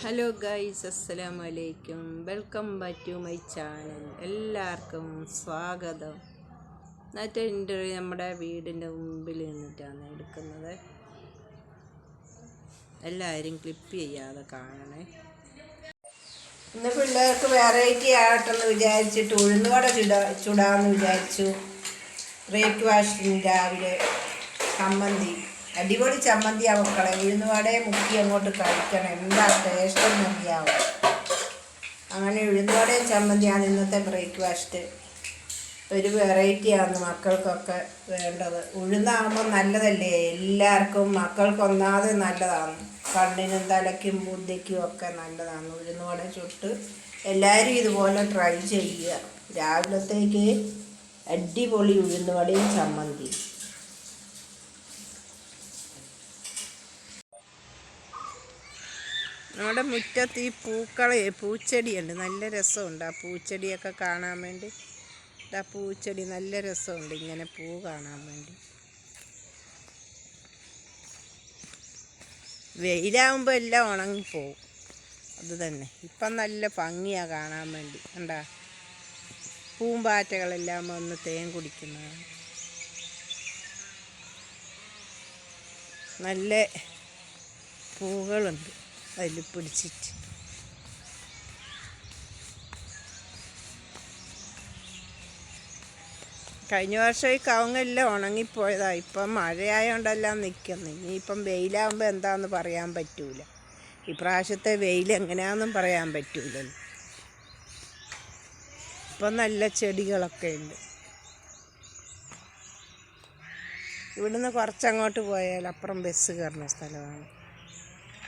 Hello guys അസ്സലാമു അലൈക്കും welcome back to my channel എല്ലാവർക്കും സ്വാഗതം. എന്നിട്ട് ഇന്റർവ്യൂ നമ്മുടെ വീടിന്റെ മുമ്പിൽ നിന്നിട്ടാണ് എടുക്കുന്നത്. എല്ലാവരും ക്ലിപ്പ് ചെയ്യാതെ കാണണേ. ഇന്ന് പിള്ളേർക്ക് വെറൈറ്റി ആകട്ടെന്ന് വിചാരിച്ചിട്ട് ഉഴുന്നുവട ചുടാ ചുടാമെന്ന് വിചാരിച്ചു. ബ്രേക്ക്ഫാസ്റ്റിന് രാവിലെ ചമ്മന്തി. അടിപൊളി ചമ്മന്തി മക്കളെ ഉഴുന്നുവാടെ മുക്കി അങ്ങോട്ട് കഴിക്കണം. എന്താ ടേസ്റ്റ് എന്നറിയാവും അങ്ങനെ ഉഴുന്നുവടയും ചമ്മന്തിയാണ് ഇന്നത്തെ ബ്രേക്ക്ഫാസ്റ്റ് ഒരു വെറൈറ്റിയാണ് മക്കൾക്കൊക്കെ വേണ്ടത്. ഉഴുന്നാകുമ്പോൾ നല്ലതല്ലേ? എല്ലാവർക്കും മക്കൾക്കൊന്നാതെ നല്ലതാണ്. കണ്ണിനും തലയ്ക്കും ബുദ്ധിക്കും ഒക്കെ നല്ലതാണ് ഉഴുന്നുവട ചുട്ട്. എല്ലാവരും ഇതുപോലെ ട്രൈ ചെയ്യുക. രാവിലത്തേക്ക് അടിപൊളി ഉഴുന്നുവടയും ചമ്മന്തി നമ്മുടെ മുറ്റത്ത് ഈ പൂക്കളെ പൂച്ചെടിയുണ്ട്. നല്ല രസമുണ്ട് ആ പൂച്ചെടിയൊക്കെ കാണാൻ വേണ്ടി. ആ പൂച്ചെടി നല്ല രസമുണ്ട് ഇങ്ങനെ പൂ കാണാൻ വേണ്ടി. വെയിലാവുമ്പോൾ എല്ലാം ഉണങ്ങിപ്പോവും. അത് തന്നെ. ഇപ്പം നല്ല ഭംഗിയാണ് കാണാൻ വേണ്ടി. എന്താ പൂമ്പാറ്റകളെല്ലാം വന്ന് തേൻ കുടിക്കുന്നതാണ് നല്ല പൂകളുണ്ട് അതിൽ പിടിച്ചിട്ട്. കഴിഞ്ഞ വർഷം ഈ കവുങ്ങെല്ലാം ഉണങ്ങിപ്പോയതാ. ഇപ്പം മഴയായോണ്ടെല്ലാം നിൽക്കുന്നു ഇനിയിപ്പം വെയിലാകുമ്പോൾ എന്താണെന്ന് പറയാൻ പറ്റൂല. ഇപ്രാവശ്യത്തെ വെയിൽ എങ്ങനെയാണെന്നും പറയാൻ പറ്റൂലല്ലോ. ഇപ്പം നല്ല ചെടികളൊക്കെ ഉണ്ട്. ഇവിടുന്ന് കുറച്ചങ്ങോട്ട് പോയാൽ അപ്പുറം ബസ് കയറുന്ന സ്ഥലമാണ്.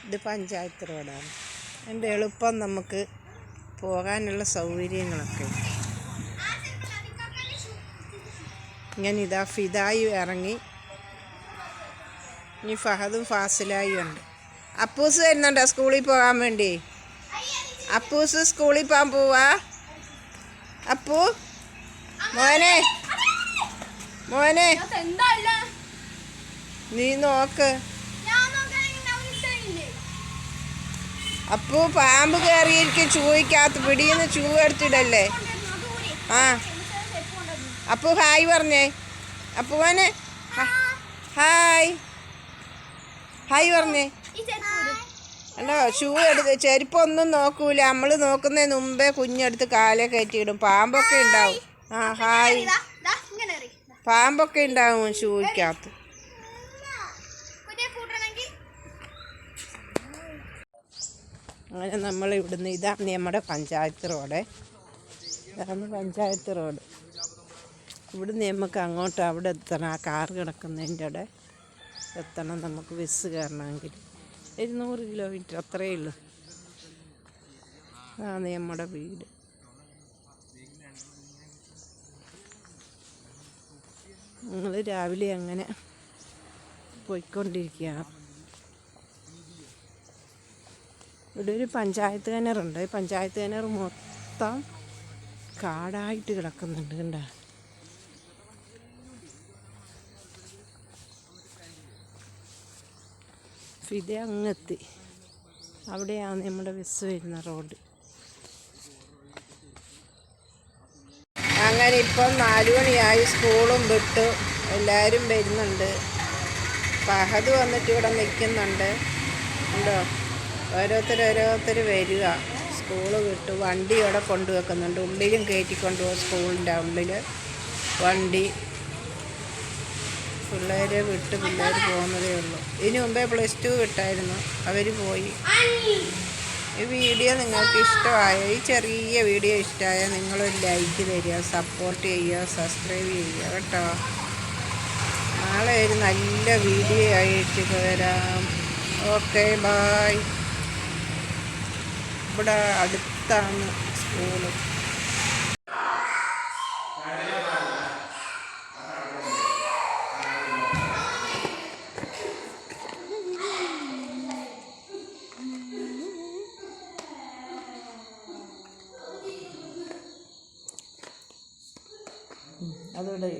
ഇത് പഞ്ചായത്ത് റോഡാണ്. എന്റെ എളുപ്പം നമുക്ക് പോകാനുള്ള സൗകര്യങ്ങളൊക്കെ. ഞാൻ ഇങ്ങനെ ഇതാ ഫിതായി ഇറങ്ങി. ഇനി ഫഹദും ഫാസിലായി ഉണ്ട്. അപ്പൂസ് വരുന്നുണ്ടോ സ്കൂളിൽ പോകാൻ വേണ്ടി? അപ്പൂസ് സ്കൂളിൽ പോകാൻ പോവാ? അപ്പു മോനെ. മോനെ. നീ നോക്ക്. അപ്പു പാമ്പ് കയറിയിരിക്കും ചൂയ്ക്കകത്ത് പിടിയെന്ന് ചൂ എടുത്തിടല്ലേ ആ. അപ്പോൾ ഹായ് പറഞ്ഞേ. അപ്പോൾ മോനെ ഹായ്. ഹായ് പറഞ്ഞേ. അല്ലോ ഷൂ എടുത്ത് ചെരുപ്പൊന്നും നോക്കൂല. നമ്മൾ നോക്കുന്നതിന് മുമ്പേ കുഞ്ഞെടുത്ത് കാലെ കയറ്റിയിടും. പാമ്പൊക്കെ ഉണ്ടാവും. ആ ഹായ്. പാമ്പൊക്കെ ഉണ്ടാവും ഷൂയ്ക്കകത്ത് അങ്ങനെ നമ്മൾ ഇവിടുന്ന് ഇതാണ് നമ്മുടെ പഞ്ചായത്ത് റോഡ്. ഇതാണ് പഞ്ചായത്ത് റോഡ്. ഇവിടുന്ന് നമുക്ക് അങ്ങോട്ട് അവിടെ എത്തണം. ആ കാർ കിടക്കുന്നതിന്റെ അവിടെ എത്തണം. നമുക്ക് ബസ് കയറണമെങ്കിൽ. ഇരുന്നൂറ് കിലോമീറ്റർ അത്രയേ ഉള്ളൂ. അതാണ് നമ്മുടെ വീട്. ഞങ്ങൾ രാവിലെ അങ്ങനെ പോയിക്കൊണ്ടിരിക്കുകയാണ്. ഇവിടെ ഒരു പഞ്ചായത്ത് കിണറുണ്ട് പഞ്ചായത്ത് കിണർ മൊത്തം കാടായിട്ട് കിടക്കുന്നുണ്ട് കണ്ട? ഫിദ അങ്ങെത്തി. അവിടെയാണ് നമ്മുടെ ബസ് വരുന്ന റോഡ്. അങ്ങനെ ഇപ്പം നാലു മണിയായി സ്കൂളും വിട്ടു എല്ലാവരും വരുന്നുണ്ട്. ഫഹദ് വന്നിട്ട് ഇവിടെ നിൽക്കുന്നുണ്ട്. ഉണ്ടോ ഓരോരുത്തർ വരിക. സ്കൂൾ വിട്ടു വണ്ടി അവിടെ കൊണ്ടുവെക്കുന്നുണ്ട്. ഉള്ളിലും കയറ്റിക്കൊണ്ടു പോകും സ്കൂളിന്റെ ഉള്ളിൽ വണ്ടി. പിള്ളേരെ വിട്ട് പിള്ളേർ പോകുന്നതേ ഉള്ളൂ. ഇതിനു മുമ്പേ പ്ലസ് ടു വിട്ടായിരുന്നു. അവർ പോയി. ഈ വീഡിയോ നിങ്ങൾക്ക് ഇഷ്ടമായ ഈ ചെറിയ വീഡിയോ ഇഷ്ടമായ നിങ്ങളൊരു ലൈക്ക് തരിക സപ്പോർട്ട് ചെയ്യുക സബ്സ്ക്രൈബ് ചെയ്യുക കേട്ടോ. നാളെ ഒരു നല്ല വീഡിയോ ആയിട്ട് വരാം. ഓക്കെ ബായ് ഇവിടെ അടുത്താണ് സ്കൂൾ അതോടെ